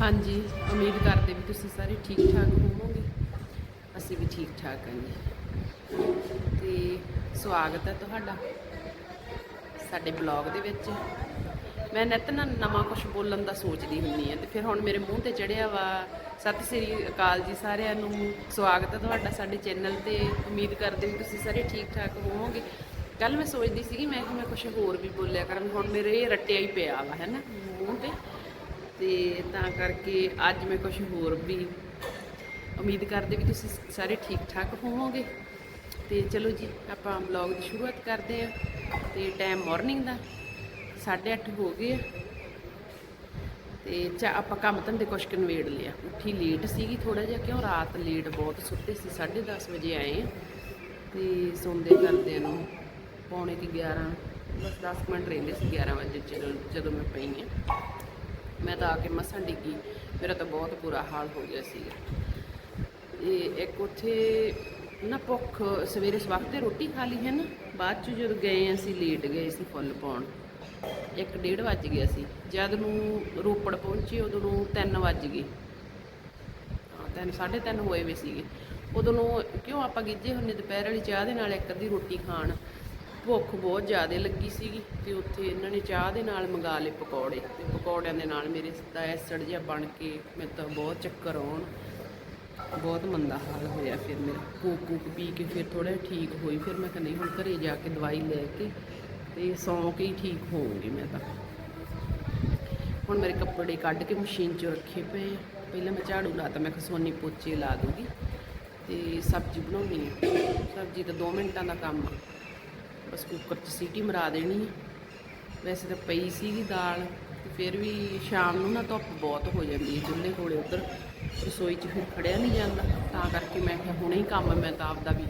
ਹਾਂਜੀ, ਉਮੀਦ ਕਰਦੇ ਵੀ ਤੁਸੀਂ ਸਾਰੇ ਠੀਕ ਠਾਕ ਹੋਵੋਗੇ। ਅਸੀਂ ਵੀ ਠੀਕ ਠਾਕ ਹਾਂ ਜੀ। ਤੇ ਸਵਾਗਤ ਹੈ ਤੁਹਾਡਾ ਸਾਡੇ ਬਲੌਗ ਦੇ ਵਿੱਚ। ਮੈਂ ਨਿਤ ਨਾ, ਨਵਾਂ ਕੁਝ ਬੋਲਣ ਦਾ ਸੋਚਦੀ ਹੁੰਨੀ ਆ ਤੇ ਫਿਰ ਹੁਣ ਮੇਰੇ ਮੂੰਹ ਤੇ ਚੜਿਆ ਵਾ। ਸਤਿ ਸ੍ਰੀ ਅਕਾਲ ਜੀ ਸਾਰਿਆਂ ਨੂੰ। ਸਵਾਗਤ ਹੈ ਤੁਹਾਡਾ ਸਾਡੇ ਚੈਨਲ ਤੇ। ਉਮੀਦ ਕਰਦੇ ਵੀ ਤੁਸੀਂ ਸਾਰੇ ਠੀਕ ਠਾਕ ਹੋਵੋਗੇ। ਕੱਲ ਮੈਂ ਸੋਚਦੀ ਸੀਗੀ, ਮੈਂ ਕਿ ਮੈਂ ਕੁਝ ਹੋਰ ਵੀ ਬੋਲਿਆ ਕਰਾਂ ਹੁਣ ਮੇਰੇ ਇਹ ਰੱਟਿਆ ਹੀ ਪਿਆ ਵਾ, ਹੈ ਨਾ, ਮੂੰਹ ਤੇ। ਤੇ ਤਾਂ ਕਰਕੇ ਅੱਜ ਮੈਂ ਕੁਝ ਹੋਰ ਵੀ ਉਮੀਦ ਕਰਦੇ ਵੀ ਤੁਸੀਂ ਸਾਰੇ ਠੀਕ ਠਾਕ ਹੋਵੋਗੇ। ਤੇ ਚਲੋ ਜੀ, ਆਪਾਂ ਬਲੌਗ ਦੀ ਸ਼ੁਰੂਆਤ ਕਰਦੇ ਆ ਤੇ ਟਾਈਮ ਮਾਰਨਿੰਗ ਦਾ 8:30 ਹੋ ਗਏ ਆ। ਤੇ ਚਾ, ਆਪਾਂ ਕੰਮ ਧੰਦੇ ਕੁਛ ਕੁ ਨਿਬੇੜ ਲਿਆ। ਉੱਠੀ ਲੇਟ ਸੀਗੀ ਥੋੜਾ ਜਿਹਾ, ਕਿਉਂ ਰਾਤ ਲੇਟ ਬਹੁਤ ਸੁੱਤੇ ਸੀ 10:30 ਵਜੇ ਆਏ ਆ। ਤੇ ਸੌਂਦੇ ਕਰਦੇ ਨੂੰ ਪੌਣੇ ਕਿ 11 ਬਸ 10 ਮਿੰਟ ਰਹਿੰਦੇ ਸੀ 11 ਵਜੇ ਜਦੋਂ ਜਦੋਂ ਮੈਂ ਪਈ ਆ। ਮੈਂ ਤਾਂ ਆ ਕੇ ਮਸਾਂ ਡਿੱਗੀ। ਮੇਰਾ ਤਾਂ ਬਹੁਤ ਬੁਰਾ ਹਾਲ ਹੋ ਗਿਆ ਸੀਗਾ। ਇਹ ਇੱਕ ਉੱਥੇ ਨਾ ਭੁੱਖ, ਸਵੇਰੇ ਸਵਖਤੇ ਰੋਟੀ ਖਾ ਲਈ ਹੈ ਨਾ, ਬਾਅਦ ਚ ਜਦੋਂ ਗਏ ਅਸੀਂ ਲੇਟ ਗਏ ਸੀ ਫੁੱਲ ਪਾਉਣ। ਇੱਕ ਡੇਢ ਵੱਜ ਗਿਆ ਸੀ। ਜਦ ਨੂੰ ਰੋਪੜ ਪਹੁੰਚੇ ਉਦੋਂ ਨੂੰ 3 ਵੱਜ ਗਏ। ਹਾਂ, ਤਿੰਨ, ਸਾਢੇ ਤਿੰਨ ਹੋਏ ਵੇ ਸੀਗੇ। ਉਦੋਂ ਨੂੰ ਕਿਉਂ ਆਪਾਂ ਗਿੱਜੇ ਹੁੰਨੇ ਦੁਪਹਿਰ ਵਾਲੀ ਚਾਹ ਦੇ ਨਾਲ ਇੱਕ ਅੱਧੀ ਰੋਟੀ ਖਾਣ। ਭੁੱਖ ਬਹੁਤ ਜ਼ਿਆਦਾ ਲੱਗੀ ਸੀਗੀ ਤੇ ਉੱਥੇ ਇਹਨਾਂ ਨੇ ਚਾਹ ਦੇ ਨਾਲ ਮੰਗਾ ਲਏ ਪਕੌੜੇ ਤੇ ਪਕੌੜਿਆਂ ਦੇ ਨਾਲ ਮੇਰੇ ਦਾ ਐਸੜ ਜਿਹਾ ਬਣ ਕੇ ਮੇਰੇ ਤਾਂ ਬਹੁਤ ਚੱਕਰ ਆਉਣ। ਬਹੁਤ ਮੰਦਾ ਹਾਲ ਹੋਇਆ ਫਿਰ ਮੇਰਾ। ਕੂਕ ਕੂਕ ਪੀ ਕੇ ਫਿਰ ਥੋੜਾ ਠੀਕ ਹੋਈ, ਫਿਰ ਮੈਂ ਕਹਿੰਦੀ ਹੁਣ ਘਰੇ ਜਾ ਕੇ ਦਵਾਈ ਲੈ ਕੇ ਤੇ ਸੌਂ ਕੇ ਹੀ ਠੀਕ ਹੋਊਂਗੀ ਮੈਂ ਤਾਂ। ਹੁਣ ਮੇਰੇ ਕੱਪੜੇ ਕੱਢ ਕੇ ਮਸ਼ੀਨ 'ਚ ਰੱਖੇ ਪਏ ਪਹਿਲਾਂ ਮੈਂ ਝਾੜੂ ਲਾਤਾ, ਮੈਂ ਖਸਵੰਨੀ ਪੋਚੇ ਲਾ ਦੂੰਗੀ ਤੇ ਸਬਜ਼ੀ ਬਣਾਉਣੀ ਹੈ ਸਬਜ਼ੀ ਤਾਂ 2 ਮਿੰਟਾਂ ਦਾ ਕੰਮ ਆ। ਬਸ ਕੁੱਕਰ 'ਚ ਸੀਟੀ ਮਰਾ ਦੇਣੀ ਹੈ ਵੈਸੇ ਤਾਂ ਪਈ ਸੀਗੀ ਦਾਲ, ਤੇ ਫਿਰ ਵੀ ਸ਼ਾਮ ਨੂੰ ਨਾ ਧੁੱਪ ਬਹੁਤ ਹੋ ਜਾਂਦੀ ਹੈ ਚੁੱਲ੍ਹੇ ਕੋਲੇ ਉੱਧਰ। ਰਸੋਈ 'ਚ ਫਿਰ ਖੜਿਆ ਨਹੀਂ ਜਾਂਦਾ, ਤਾਂ ਕਰਕੇ ਮੈਂ ਕਿਹਾ ਹੁਣੇ ਹੀ ਕੰਮ ਮੈਂ ਤਾਂ ਆਪਦਾ ਵੀ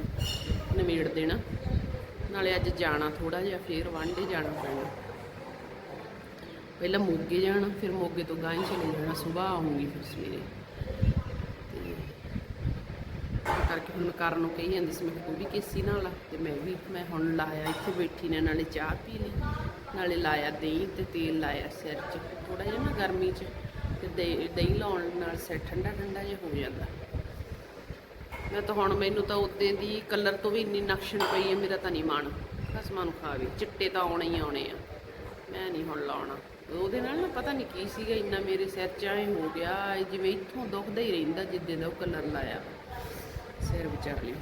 ਨਿਬੇੜ ਦੇਣਾ। ਨਾਲੇ ਅੱਜ ਜਾਣਾ ਥੋੜਾ ਜਿਹਾ, ਫਿਰ ਵਾਂਡੇ ਜਾਣਾ ਪੈਣਾ। ਪਹਿਲਾਂ ਮੋਗੇ ਜਾਣਾ, ਫਿਰ ਮੋਗੇ ਤੋਂ ਗਾਂ ਚਲੇ ਜਾਣਾ ਸਵੇਰ ਆਉਂਗੀ ਫਿਰ ਸਵੇਰੇ ਤੇ ਤਾਂ ਕਰਕੇ ਹੁਣ ਮੈਂ ਕਰਨ ਨੂੰ ਕਹੀ ਜਾਂਦੀ ਸੀ, ਮੈਂ ਕਿਹਾ ਤੂੰ ਵੀ ਕੇਸੀ ਨਾਲ ਆ, ਤੇ ਮੈਂ ਵੀ, ਮੈਂ ਹੁਣ ਲਾਇਆ, ਇੱਥੇ ਬੈਠੀ ਨੇ, ਨਾਲੇ ਚਾਹ ਪੀ ਲਈ, ਨਾਲੇ ਲਾਇਆ ਦਹੀਂ ਤੇ ਤੇਲ ਲਾਇਆ ਸਿਰ 'ਚ ਥੋੜਾ ਜਿਹਾ ਨਾ ਗਰਮੀ 'ਚ, ਤੇ ਦਹੀਂ ਦਹੀਂ ਲਾਉਣ ਨਾਲ ਸਿਰ ਠੰਡਾ ਠੰਡਾ ਜਿਹਾ ਹੋ ਜਾਂਦਾ। ਮੈਂ ਤਾਂ ਹੁਣ ਮੈਨੂੰ ਤਾਂ ਉਦੋਂ ਦੀ ਕਲਰ ਤੋਂ ਵੀ ਇੰਨੀ ਨਕਸ਼ਣ ਪਈ ਹੈ, ਮੇਰਾ ਤਾਂ ਨਹੀਂ ਮਨ ਕਸਮਾਂ ਨੂੰ ਖਾਵੇ ਚਿੱਟੇ ਤਾਂ ਆਉਣੇ ਹੀ ਆਉਣੇ ਆ, ਮੈਂ ਨਹੀਂ ਹੁਣ ਲਾਉਣਾ। ਉਹਦੇ ਨਾਲ ਨਾ ਪਤਾ ਨਹੀਂ ਕੀ ਸੀਗਾ, ਇੰਨਾ ਮੇਰੇ ਸਿਰ 'ਚ ਐ ਹੋ ਗਿਆ, ਜਿਵੇਂ ਇੱਥੋਂ ਦੁਖਦਾ ਹੀ ਰਹਿੰਦਾ, ਜਿੱਦੇ ਦਾ ਉਹ ਕਲਰ ਲਾਇਆ। ਸਿਰ ਵਿਚਾਰ ਲਈ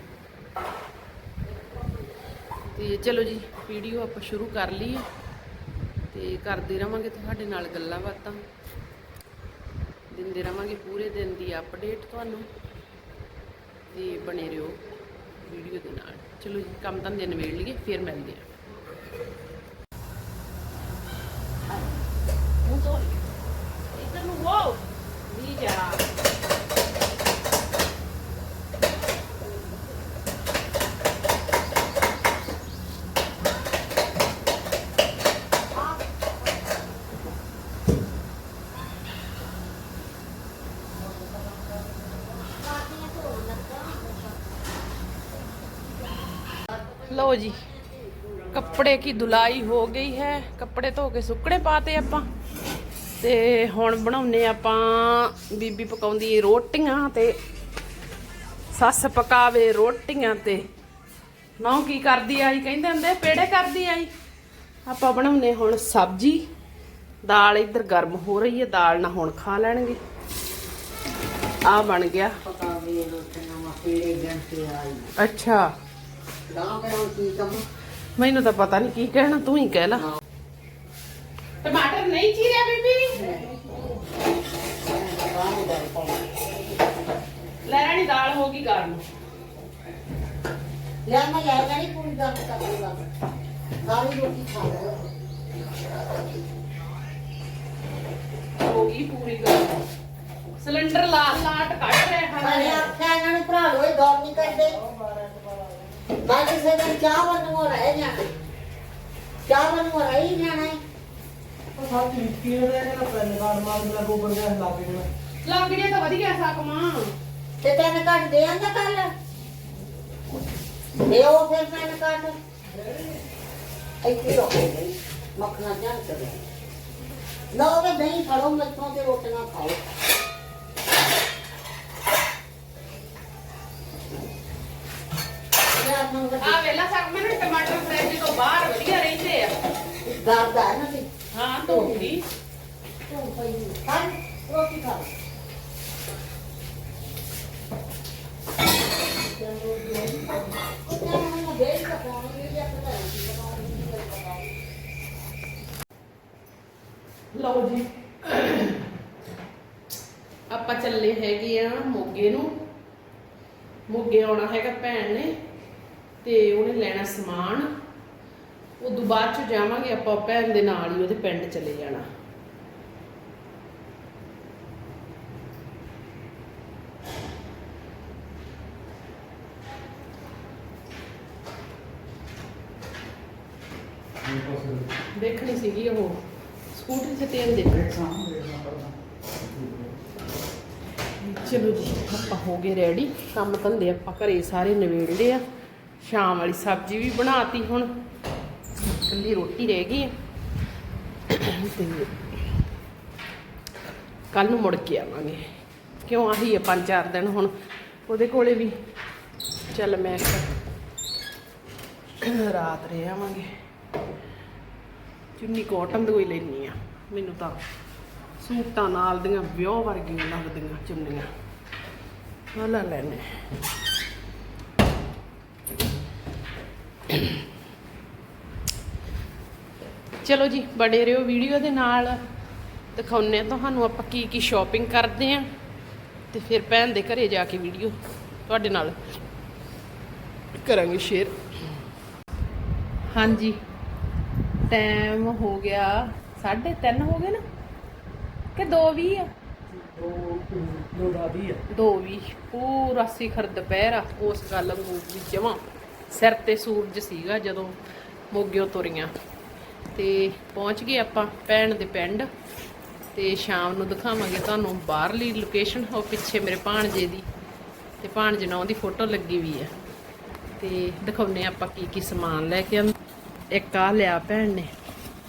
ਤੇ ਚਲੋ ਜੀ, ਵੀਡੀਓ ਆਪਾਂ ਸ਼ੁਰੂ ਕਰ ਲਈਏ। ਤੇ ਕਰਦੇ ਰਵਾਂਗੇ ਤੁਹਾਡੇ ਨਾਲ ਗੱਲਾਂ ਬਾਤਾਂ। ਦਿੰਦੇ ਰਵਾਂਗੇ ਪੂਰੇ ਦਿਨ ਦੀ ਅਪਡੇਟ ਤੁਹਾਨੂੰ। ਤੇ ਬਣੇ ਰਹੋ ਵੀਡੀਓ ਦੇ ਨਾਲ। ਚਲੋ ਜੀ, ਕੰਮ ਤਾਂ ਦਿਨ ਵੇੜ ਲਈਏ, ਫਿਰ ਮਿਲਦੇ ਆ ਇਧਰ ਨੂੰ ਵੋ ਵੀ ਜਾ लो जी ਕੱਪੜੇ ਕੀ ਧੁਲਾਈ ਹੋ ਗਈ ਹੈ। ਕੱਪੜੇ ਧੋ ਕੇ ਸੁੱਕਣੇ ਪਾਤੇ ਆਪਾਂ। ਤੇ ਹੁਣ ਬਣਾਉਨੇ ਆਪਾਂ ਬੀਬੀ ਪਕਾਉਂਦੀ ਰੋਟੀਆਂ ਤੇ ਸੱਸ ਪਕਾਵੇ ਰੋਟੀਆਂ ਤੇ। ਨੌ ਕੀ ਕਰਦੀ ਆਈ? ਕਹਿੰਦੇ ਹੁੰਦੇ ਪੇੜੇ ਕਰਦੀ ਆਈ। ਆਪਾਂ ਬਣਾਉਨੇ ਹੁਣ ਸਬਜੀ। ਦਾਲ ਇੱਧਰ ਗਰਮ ਹੋ ਰਹੀ ਹੈ ਦਾਲ ਨਾ ਹੁਣ ਖਾ ਲੈਣਗੇ। ਆ ਬਣ ਗਿਆ। ਪਕਾਵੇ ਰੋਟੀਆਂ ਮਾ ਪੀੜੇ ਆਈ। ਅੱਛਾ। ਨਾ ਕਰੋ ਕੀ ਕੰਮ ਮੈਨੂੰ ਤਾਂ ਪਤਾ ਨਹੀਂ ਕੀ ਕਹਿਣਾ ਤੂੰ ਹੀ ਕਹਿ ਲੈ। ਟਮਾਟਰ ਨਹੀਂ ਚੀਰਿਆ ਬੀਬੀ। ਲੈ ਰਾਣੀ ਦਾਲ ਹੋ ਗਈ ਗਰਮ। ਲੈ ਮੈਂ ਲੈ ਜਾਣੀ ਪੂਰੀ ਗੱਲ ਕਰ ਲੂਗਾ ਸਾਰੀ ਰੋਟੀ ਖਾ ਲਓ। ਹੋ ਗਈ ਪੂਰੀ ਗਰਮ। ਸਿਲੰਡਰ ਲਾ ਲਾਟ ਕੱਢ ਰਿਹਾ ਮੈਂ ਹੈ ਆਖਿਆ ਇਹਨਾਂ ਨੂੰ ਭਰਾ ਲੋ ਇਹ ਦੌੜ ਨਹੀਂ ਕਰਦੇ। ਮੈਂ ਕਿਸੇ ਦਿਨ ਚਾਹ ਬਣੂ ਰਹਿ ਜਾਣਾ। ਚਾਹ ਬਣੂ ਰਹਿ ਹੀ ਜਾਣਾ ਹੈ ਲੱਗ ਗਿਆ ਤਾਂ ਵਧੀਆ ਸਕਮਾ। ਤੇ ਤੈਨੂੰ ਕੱਢ ਦੇ ਆਂਦਾ ਕੱਲ? ਦੇ ਉਹ ਫਿਰ ਮੈਂ ਕੱਢ ਇੱਥੇ ਰੋ ਮੱਖਣਾ ਜਾਣ ਕਰੇ ਲਓ ਵੀ ਨਹੀਂ ਫੜੋ ਮਿੱਠੋਂ ਤੇ ਰੋਟੀਆਂ ਖਾਓ। ਆ ਵੇਲਾ ਮੈਨੂੰ ਟਮਾਟਰ ਫ੍ਰਿਜ ਤੋਂ ਬਾਹਰ ਵਧੀਆ ਰਹਿੰਦੇ ਆ। ਦਰਦ ਆ ਨਾ ਤੇ ਹਾਂ ਧੋਉਂਗੀ ਤੂੰ ਪਈ ਹਾਂ ਰੋਟੀ ਖਾ ਲਓ ਜੀ। ਆਪਾਂ ਚੱਲੇ ਹੈਗੇ ਆ ਮੋਗੇ ਨੂੰ। ਮੋਗੇ ਆਉਣਾ ਹੈਗਾ ਭੈਣ ਨੇ। ਤੇ ਉਹਨੇ ਲੈਣਾ ਸਮਾਨ, ਉਦੋਂ ਬਾਅਦ ਚ ਜਾਵਾਂਗੇ ਆਪਾਂ ਭੈਣ ਦੇ ਨਾਲ ਹੀ ਉਹਦੇ ਪਿੰਡ ਚਲੇ ਜਾਣਾ। ਦੇਖਣੀ ਸੀਗੀ ਉਹ। ਸਕੂਟਰੀ ਤੇ ਤੇਲ ਦੇ ਚਲੋ ਜੀ, ਆਪਾਂ ਹੋ ਗਏ ਰੈਡੀ ਕੰਮ ਧੰਦੇ ਆਪਾਂ ਘਰੇ ਸਾਰੇ ਨਵੇੜਦੇ ਆ। ਸ਼ਾਮ ਵਾਲੀ ਸਬਜ਼ੀ ਵੀ ਬਣਾਤੀ ਹੁਣ। ਇਕੱਲੀ ਰੋਟੀ ਰਹਿ ਗਈ ਹੈ ਤੇ ਕੱਲ ਨੂੰ ਮੁੜ ਕੇ ਆਵਾਂਗੇ। ਕਿਉਂ? ਆਹੀ ਹੈ ਪੰਜ ਚਾਰ ਦਿਨ ਹੁਣ। ਉਹਦੇ ਕੋਲੇ ਵੀ ਚੱਲ ਮੈਂ ਰਾਤ ਰਹਿ ਆਵਾਂਗੇ। ਚੁੰਨੀ ਕਾਟਨ ਦੀ ਕੋਈ ਲੈਣੀ ਆ। ਮੈਨੂੰ ਤਾਂ ਸੂਟਾਂ ਨਾਲ ਦੀਆਂ ਵਿਆਹ ਵਰਗੀਆਂ ਲੱਗਦੀਆਂ ਚੁੰਨੀਆਂ। ਆਹ ਲੈ ਲੈਣੇ। ਚਲੋ ਜੀ ਬੜੇ ਰਹੋ ਵੀਡੀਓ ਦੇ ਨਾਲ। ਦਿਖਾਉਂਦੇ ਆ ਤੁਹਾਨੂੰ ਆਪਾਂ ਕੀ ਕੀ ਸ਼ਾਪਿੰਗ ਕਰਦੇ ਆ ਤੇ ਫਿਰ ਭੈਣ ਦੇ ਘਰੇ ਜਾ ਕੇ ਵੀਡੀਓ ਤੁਹਾਡੇ ਨਾਲ ਕਰਾਂਗੇ ਸ਼ੇਅਰ ਹਾਂਜੀ ਟਾਈਮ ਹੋ ਗਿਆ 3:30 ਹੋ ਗਏ ਨਾ? ਕਿ 2:20 ਆ? ਦੋ ਦਾ ਵੀ ਆ। 2:20 ਪੂਰਾ ਸਿਖਰ ਦੁਪਹਿਰ ਆ ਉਸ ਗੱਲ ਨੂੰ ਵੀ ਜਮਾਂ ਸਿਰ ਤੇ ਸੂਰਜ ਸੀਗਾ ਜਦੋਂ ਮੋਗਿਓ ਤੁਰੀਆਂ। ਤੇ ਪਹੁੰਚ ਗਏ ਆਪਾਂ ਭੈਣ ਦੇ ਪਿੰਡ ਤੇ ਸ਼ਾਮ ਨੂੰ ਦਿਖਾਵਾਂਗੇ ਤੁਹਾਨੂੰ ਬਾਹਰਲੀ ਲੋਕੇਸ਼ਨ ਉਹ ਪਿੱਛੇ ਮੇਰੇ ਭਾਣਜੇ ਦੀ ਤੇ ਭਾਣਜੇ ਨਾਲ ਉਹਦੀ ਫੋਟੋ ਲੱਗੀ ਵੀ ਆ ਤੇ ਦਿਖਾਉਨੇ ਆਪਾਂ ਕੀ ਕੀ ਸਮਾਨ ਲੈ ਕੇ ਆਂਦੇ ਇੱਕ ਆ ਲਿਆ ਭੈਣ ਨੇ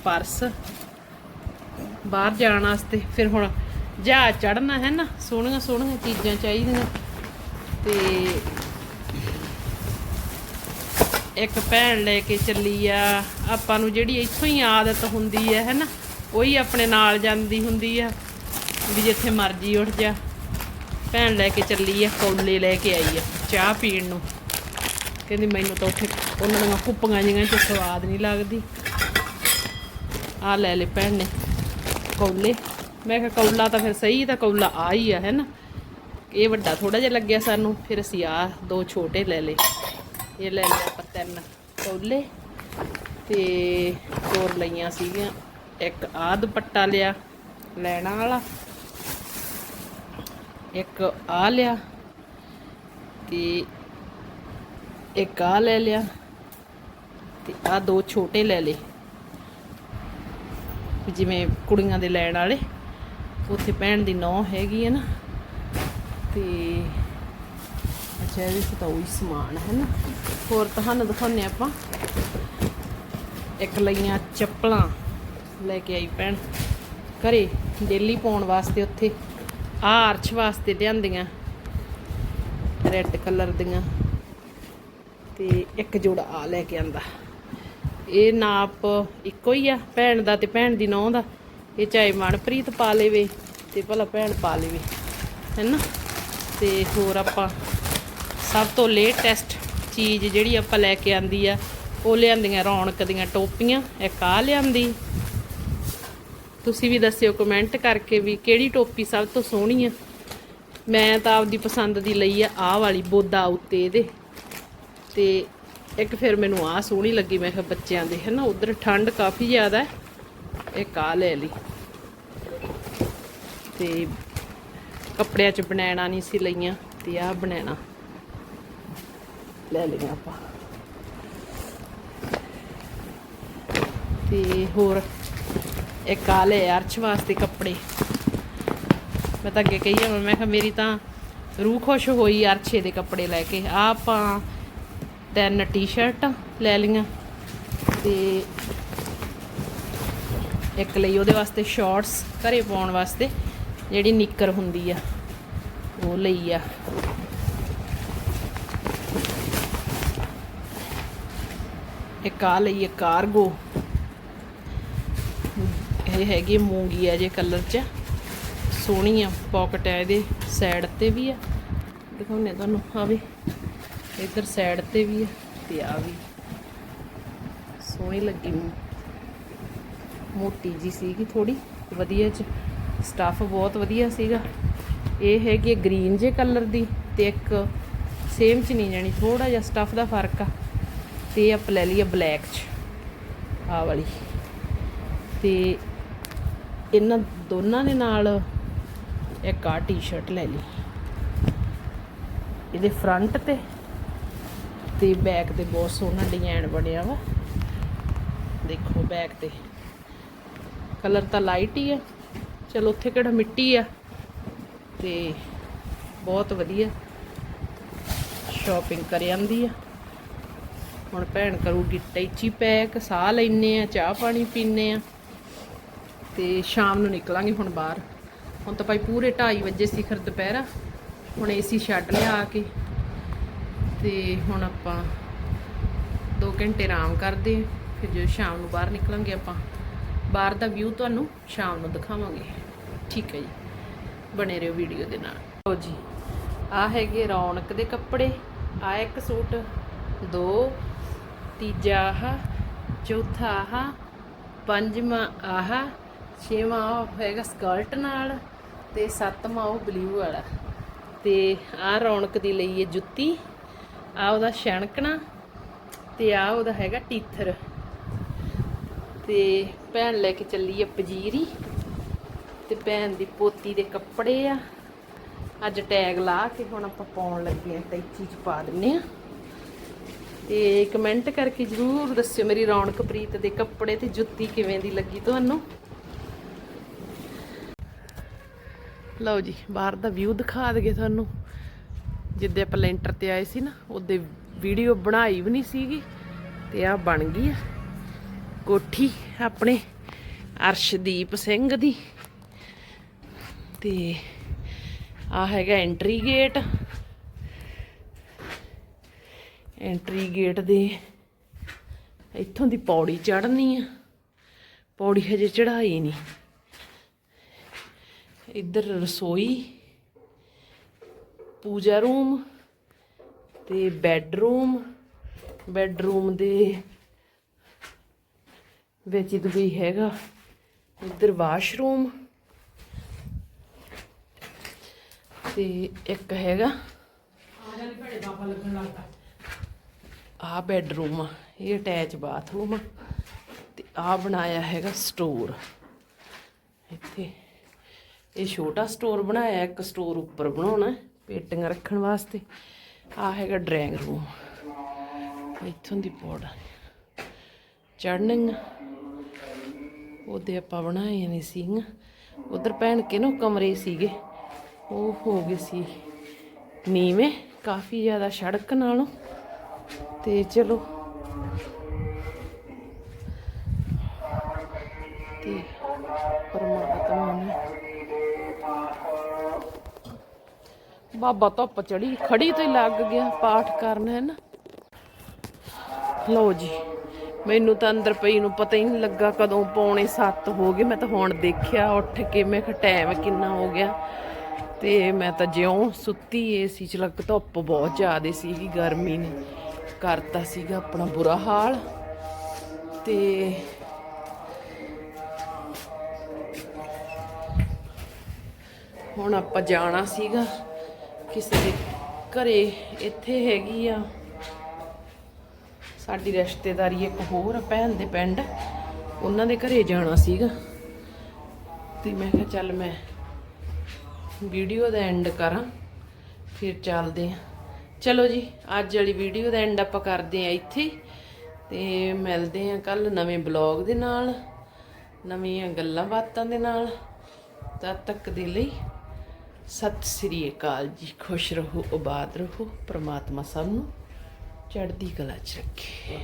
ਪਰਸ। ਬਾਹਰ ਜਾਣ ਵਾਸਤੇ ਫਿਰ ਹੁਣ ਜਹਾਜ਼ ਚੜਨਾ ਹੈ ਨਾ ਸੋਹਣੀਆਂ ਸੋਹਣੀਆਂ ਚੀਜ਼ਾਂ ਚਾਹੀਦੀਆਂ। ਤੇ ਇੱਕ ਭੈਣ ਲੈ ਕੇ ਚੱਲੀ ਆ, ਆਪਾਂ ਨੂੰ ਜਿਹੜੀ ਇੱਥੋਂ ਹੀ ਆਦਤ ਹੁੰਦੀ ਹੈ ਹੈਨਾ ਉਹੀ ਆਪਣੇ ਨਾਲ ਜਾਂਦੀ ਹੁੰਦੀ ਆ, ਵੀ ਜਿੱਥੇ ਮਰਜ਼ੀ ਉੱਠ ਜਾ। ਭੈਣ ਲੈ ਕੇ ਚੱਲੀ ਆ, ਕੌਲੇ ਲੈ ਕੇ ਆਈ ਆ, ਚਾਹ ਪੀਣ ਨੂੰ। ਕਹਿੰਦੀ ਮੈਨੂੰ ਤਾਂ ਉੱਥੇ ਉਹਨਾਂ ਦੀਆਂ ਕੁੱਪੀਆਂ ਜਿਹੀਆਂ ਚ ਸਵਾਦ ਨਹੀਂ ਲੱਗਦੀ। ਆ ਲੈ ਲੈ ਭੈਣ ਨੇ, ਕੌਲੇ। ਮੈਂ ਕਿਹਾ ਕੌਲਾ ਤਾਂ ਫਿਰ ਸਹੀ, ਤਾਂ ਕੌਲਾ ਆ ਹੀ ਆ, ਹੈ ਨਾ। ਇਹ ਵੱਡਾ ਥੋੜਾ ਜਿਹਾ ਲੱਗਿਆ ਸਾਨੂੰ, ਫਿਰ ਅਸੀਂ ਆ ਦੋ ਛੋਟੇ ਲੈ ਲਏ। ਇਹ ਲੈ ਲਿਆ ਆਪਾਂ। ਤਿੰਨ ਕੌਲੇ ਤੇ ਹੋਰ ਲਈਆਂ ਸੀਗੀਆਂ। ਇੱਕ ਆਹ ਦੁਪੱਟਾ ਲਿਆ, ਲੈਣਾ ਵਾਲਾ। ਇੱਕ ਆ ਲਿਆ ਤੇ ਇੱਕ ਆ ਲੈ ਲਿਆ ਤੇ ਆ ਦੋ ਛੋਟੇ ਲੈ ਲਏ। ਜਿਵੇਂ ਕੁੜੀਆਂ ਦੇ ਲੈਣ ਵਾਲੇ, ਉੱਥੇ ਭੈਣ ਦੀ ਨੌ ਹੈਗੀ ਹੈ ਨਾ। ਤੇ ਅੱਛਾ ਇਹਦੇ 'ਚ ਤਾਂ ਉਹੀ ਸਮਾਨ ਹੈ ਨਾ। ਹੋਰ ਤੁਹਾਨੂੰ ਦਿਖਾਉਂਦੇ ਆਪਾਂ। ਇੱਕ ਲਈਆਂ ਚੱਪਲਾਂ ਲੈ ਕੇ ਆਈ ਭੈਣ। ਘਰੇ ਡੇਲੀ ਪਾਉਣ ਵਾਸਤੇ ਉੱਥੇ। ਆ ਅਰਸ਼ ਵਾਸਤੇ ਲਿਆਂਦੀਆਂ। ਰੈੱਡ ਕਲਰ ਦੀਆਂ। ਤੇ ਇੱਕ ਜੋੜਾ ਆ ਲੈ ਕੇ ਆਂਦਾ। ਇਹ ਨਾਪ ਇੱਕੋ ਹੀ ਆ, ਭੈਣ ਦਾ ਤੇ ਭੈਣ ਦੀ ਨੌਂ ਦਾ। ਇਹ ਚਾਹੇ ਮਨਪ੍ਰੀਤ ਪਾ ਲੇਵੇ ਤੇ ਭਲਾ ਭੈਣ ਪਾ ਲੇਵੇ। ਹੈਨਾ ਤੇ ਹੋਰ ਆਪਾਂ ਸਭ ਤੋਂ ਲੇਟੈਸਟ ਚੀਜ਼ ਜਿਹੜੀ ਆਪਾਂ ਲੈ ਕੇ ਆਂਦੀ ਆ, ਉਹ ਲਿਆਂਦੀਆਂ ਰੌਣਕ ਦੀਆਂ ਟੋਪੀਆਂ ਇੱਕ ਆ ਲਿਆਂਦੀ? ਤੁਸੀਂ ਵੀ ਦੱਸਿਓ ਕਮੈਂਟ ਕਰਕੇ ਵੀ ਕਿਹੜੀ ਟੋਪੀ ਸਭ ਤੋਂ ਸੋਹਣੀ ਆ? ਮੈਂ ਤਾਂ ਆਪਦੀ ਪਸੰਦ ਦੀ ਲਈ ਆ ਆਹ ਵਾਲੀ, ਬੋਦਾ ਉੱਤੇ ਇਹਦੇ। ਤੇ ਇੱਕ ਫਿਰ ਮੈਨੂੰ ਆਹ ਸੋਹਣੀ ਲੱਗੀ, ਮੈਂ ਕਿਹਾ ਬੱਚਿਆਂ ਦੇ ਹੈ ਨਾ ਉਧਰ ਠੰਡ ਕਾਫੀ ਜ਼ਿਆਦਾ ਹੈ ਇੱਕ ਆ ਲੈ ਲਈ। ਤੇ ਕੱਪੜਿਆਂ 'ਚ ਬਣਾਣਾ ਨਹੀਂ ਸੀ ਲਈਆਂ, ਤੇ ਆਹ ਬਣਾਣਾ ਲੈ ਲਈਆਂ ਆਪਾਂ। ਤੇ ਹੋਰ ਇੱਕ ਆ ਲੈ ਅਰਸ਼ ਵਾਸਤੇ ਕੱਪੜੇ। ਮੈਂ ਤਾਂ ਅੱਗੇ ਕਹੀ ਜਾਵਾਂ ਮੈਂ ਕਿਹਾ ਮੇਰੀ ਤਾਂ ਰੂਹ ਖੁਸ਼ ਹੋਈ ਅਰਸ਼ੇ ਦੇ ਕੱਪੜੇ ਲੈ ਕੇ। ਆ ਆਪਾਂ ਤਿੰਨ ਟੀ-ਸ਼ਰਟਾਂ ਲੈ ਲਈਆਂ ਤੇ ਇੱਕ ਲਈ ਉਹਦੇ ਵਾਸਤੇ ਸ਼ਾਰਟਸ ਘਰੇ ਪਾਉਣ ਵਾਸਤੇ, ਜਿਹੜੀ ਨਿੱਕਰ ਹੁੰਦੀ ਆ, ਉਹ ਲਈ ਆ। ਇੱਕ ਆ ਲਈ ਹੈ ਕਾਰਗੋ ਇਹ ਹੈਗੀ ਮੂੰਗੀ ਹੈ ਜੇ ਕਲਰ ਚ। ਸੋਹਣੀ ਆ ਪਾਕਟ ਹੈ ਇਹਦੇ ਸਾਈਡ ਤੇ ਵੀ ਆ। ਦਿਖਾਉਣੇ ਤੁਹਾਨੂੰ ਆ ਵੀ। ਇੱਧਰ ਸਾਈਡ ਤੇ ਵੀ ਆ ਤੇ ਆ ਵੀ। ਸੋਹਣੀ ਲੱਗੀ ਮੈਨੂੰ ਮੋਟੀ ਜੀ ਸੀਗੀ ਥੋੜੀ ਵਧੀਆ ਚ। ਸਟੱਫ ਬਹੁਤ ਵਧੀਆ ਸੀਗਾ। ਇਹ ਹੈਗੀ ਗ੍ਰੀਨ ਜੇ ਕਲਰ ਦੀ ਤੇ ਇੱਕ ਸੇਮ ਚ ਨਹੀਂ ਜਾਣੀ ਥੋੜਾ ਜਿਹਾ ਸਟੱਫ ਦਾ ਫ਼ਰਕ ਆ। ਤੇ ਆਪਾਂ ਲੈ ਲਈ ਆ ਬਲੈਕ ਚ ਆ ਵਾਲੀ। ਤੇ ਇਹਨਾਂ ਦੋਨਾਂ ਦੇ ਨਾਲ ਇੱਕ ਆ ਟੀ-ਸ਼ਰਟ ਲੈ ਲਈ। ਇਹਦੇ ਫਰੰਟ ਤੇ ਤੇ ਬੈਕ ਤੇ ਬਹੁਤ ਸੋਹਣਾ ਡਿਜ਼ਾਈਨ ਬਣਿਆ ਵਾ। ਦੇਖੋ ਬੈਕ ਤੇ। ਕਲਰ ਤਾਂ ਲਾਈਟ ਹੀ ਆ। ਚਲੋ ਉੱਥੇ ਕਿਹੜਾ ਮਿੱਟੀ ਆ। ਤੇ ਬਹੁਤ ਵਧੀਆ ਸ਼ਾਪਿੰਗ ਕਰ ਜਾਂਦੀ ਆ। ਹੁਣ ਭੈਣ ਕਰੂਗੀ ਟੈਚੀ ਪੈਕ, ਸਾਹ ਲੈਨੇ ਆ, ਚਾਹ ਪਾਣੀ ਪੀਨੇ ਆ ਤੇ ਸ਼ਾਮ ਨੂੰ ਨਿਕਲਾਂਗੇ ਹੁਣ ਬਾਹਰ। ਹੁਣ ਤਾਂ ਭਾਈ ਪੂਰੇ 2:30 ਵਜੇ ਸਿਖਰ ਦੁਪਹਿਰਾ, ਹੁਣ ਏਸੀ ਛੱਡ ਲਿਆ ਆ ਕੇ ਤੇ ਹੁਣ ਆਪਾਂ 2 ਘੰਟੇ ਆਰਾਮ ਕਰਦੇ ਹਾਂ। ਫਿਰ ਜਦੋਂ ਸ਼ਾਮ ਨੂੰ ਬਾਹਰ ਨਿਕਲਾਂਗੇ ਆਪਾਂ। ਬਾਹਰ ਦਾ ਵਿਊ ਤੁਹਾਨੂੰ ਸ਼ਾਮ ਨੂੰ ਦਿਖਾਵਾਂਗੇ। ਠੀਕ ਹੈ ਜੀ, ਬਣੇ ਰਹੋ ਵੀਡੀਓ ਦੇ ਨਾਲ। ਲਓ ਜੀ ਆ ਹੈਗੇ ਰੌਣਕ ਦੇ ਕੱਪੜੇ ਆ ਇੱਕ ਸੂਟ, ਦੋ ਤੀਜਾ ਆਹ ਚੌਥਾ ਆਹ ਪੰਜਵਾਂ ਆਹ ਛੇਵਾਂ ਉਹ ਹੈਗਾ ਸਕਰਟ ਨਾਲ ਤੇ ਸੱਤਵਾਂ ਉਹ ਬਲੂ ਵਾਲਾ। ਤੇ ਆਹ ਰੌਣਕ ਦੀ ਲਈ ਹੈ ਜੁੱਤੀ ਆ ਉਹਦਾ ਛਣਕਣਾ ਤੇ ਆ ਉਹਦਾ ਹੈਗਾ ਟੀਥਰ। ਤੇ ਭੈਣ ਲੈ ਕੇ ਚੱਲੀ ਆ ਪਜੀਰੀ ਤੇ ਭੈਣ ਦੀ ਪੋਤੀ ਦੇ ਕੱਪੜੇ ਆ। ਅੱਜ ਟੈਗ ਲਾ ਕੇ ਹੁਣ ਆਪਾਂ ਪਾਉਣ ਲੱਗੇ ਆ, ਟੈਚੀ ਚ ਪਾ ਦਿੰਨੇ ਆ। ਤੇ ਕਮੈਂਟ ਕਰਕੇ ਜਰੂਰ ਦੱਸਿਓ ਮੇਰੀ ਰੌਣਕ ਪ੍ਰੀਤ ਦੇ ਕੱਪੜੇ ਤੇ ਜੁੱਤੀ ਕਿਵੇਂ ਦੀ ਲੱਗੀ ਤੁਹਾਨੂੰ? ਲਓ ਜੀ, ਬਾਹਰ ਦਾ ਵਿਊ ਦਿਖਾ ਦਗੇ ਤੁਹਾਨੂੰ। ਜਿੱਦੇ ਆਪਾਂ ਲੈਂਟਰ ਤੇ ਆਏ ਸੀ ਨਾ, ਉਹਦੇ ਵੀਡੀਓ ਬਣਾਈ ਵੀ ਨਹੀਂ ਸੀਗੀ ਤੇ ਆ ਬਣ ਗਈ ਆ ਕੋਠੀ ਆਪਣੇ ਅਰਸ਼ਦੀਪ ਸਿੰਘ ਦੀ। ਤੇ ਆ ਹੈਗਾ ਐਂਟਰੀ ਗੇਟ ਐਂਟਰੀ ਗੇਟ ਦੇ। ਇੱਥੋਂ ਦੀ ਪੌੜੀ ਚੜ੍ਹਨੀ ਆ। ਪੌੜੀ ਹਜੇ ਚੜ੍ਹਾਈ ਨਹੀਂ ਇੱਧਰ ਰਸੋਈ, ਪੂਜਾ ਰੂਮ ਤੇ ਬੈੱਡਰੂਮ। ਬੈੱਡਰੂਮ ਦੇ ਵਿੱਚ ਹੀ ਵੀ ਹੈਗਾ। ਇੱਧਰ ਵਾਸ਼ਰੂਮ ਤੇ ਇੱਕ ਹੈਗਾ। ਆ ਬੈੱਡਰੂਮ ਆ ਇਹ ਅਟੈਚ ਬਾਥਰੂਮ ਆ ਤੇ ਆ ਬਣਾਇਆ ਹੈਗਾ ਸਟੋਰ। ਇੱਥੇ ਇਹ ਛੋਟਾ ਸਟੋਰ ਬਣਾਇਆ ਇੱਕ ਸਟੋਰ ਉੱਪਰ ਬਣਾਉਣਾ ਹੈ, ਪੇਟੀਆਂ ਰੱਖਣ ਵਾਸਤੇ। ਆ ਹੈਗਾ ਡਰਾਇੰਗ ਰੂਮ। ਇੱਥੋਂ ਦੀ ਪੌੜਾ ਚੜ੍ਹਨੀਆਂ ਉਹਦੇ ਆਪਾਂ ਬਣਾਏ ਨੇ ਸੀਗੀਆਂ। ਉਧਰ ਭੈਣ ਕੇ ਨਾ ਕਮਰੇ ਸੀਗੇ? ਉਹ ਹੋ ਗਏ ਸੀ ਨੀਵੇਂ ਕਾਫੀ ਜ਼ਿਆਦਾ ਸੜਕ ਨਾਲੋਂ। ਤੇ ਚਲੋ। ਤੇ ਪਰਮਾਤਮਾ ਨੇ ਬਾਬਾ ਧੁੱਪ ਚੜੀ ਖੜੀ ਤੋਂ ਲੱਗ ਗਿਆ ਪਾਠ ਕਰਨ, ਹੈ ਨਾ? ਲਓ ਜੀ, ਮੈਨੂੰ ਤਾਂ ਅੰਦਰ ਪਈ ਨੂੰ ਪਤਾ ਹੀ ਨਹੀਂ ਲੱਗਾ ਕਦੋਂ ਪੌਣੇ 7 ਹੋ ਗਏ। ਮੈਂ ਤਾਂ ਹੁਣ ਦੇਖਿਆ, ਉੱਠ ਕੇ ਮੈਂ ਕਿਹਾ ਟਾਈਮ ਕਿੰਨਾ ਹੋ ਗਿਆ। ਤੇ ਮੈਂ ਤਾਂ ਜਿਉਂ ਸੁੱਤੀ ਏਸੀ ਚ ਲੱਗ ਧੁੱਪ ਬਹੁਤ ਜ਼ਿਆਦੇ ਸੀਗੀ ਗਰਮੀ ਨੇ। ਕਰਤਾ ਸੀਗਾ ਆਪਣਾ ਬੁਰਾ ਹਾਲ ਤੇ ਹੁਣ ਆਪਾਂ ਜਾਣਾ ਸੀਗਾ ਕਿਸੇ ਦੇ ਘਰੇ, ਇੱਥੇ ਹੈਗੀ ਆ ਸਾਡੀ ਰਿਸ਼ਤੇਦਾਰੀ ਇੱਕ ਹੋਰ ਆ ਭੈਣ ਦੇ ਪਿੰਡ, ਉਹਨਾਂ ਦੇ ਘਰੇ ਜਾਣਾ ਸੀਗਾ। ਤੇ ਮੈਂ ਕਿਹਾ ਚੱਲ ਮੈਂ ਵੀਡੀਓ ਦਾ ਐਂਡ ਕਰਾਂ, ਫਿਰ ਚੱਲਦੇ ਆ। ਚਲੋ ਜੀ, ਅੱਜ ਵਾਲੀ ਵੀਡੀਓ ਦਾ ਐਂਡ ਆਪਾਂ ਕਰਦੇ ਆ ਇੱਥੇ। ਤੇ ਮਿਲਦੇ ਆ ਕੱਲ ਨਵੇਂ ਬਲੌਗ ਦੇ ਨਾਲ, ਨਵੀਆਂ ਗੱਲਾਂ ਬਾਤਾਂ ਦੇ ਨਾਲ। ਤਦ ਤੱਕ ਦੇ ਲਈ ਸਤਿ ਸ੍ਰੀ ਅਕਾਲ ਜੀ। ਖੁਸ਼ ਰਹੋ ਆਬਾਦ ਰਹੋ। ਪ੍ਰਮਾਤਮਾ ਸਭ ਨੂੰ ਚੜ੍ਹਦੀ ਕਲਾ ਚ ਰੱਖੇ।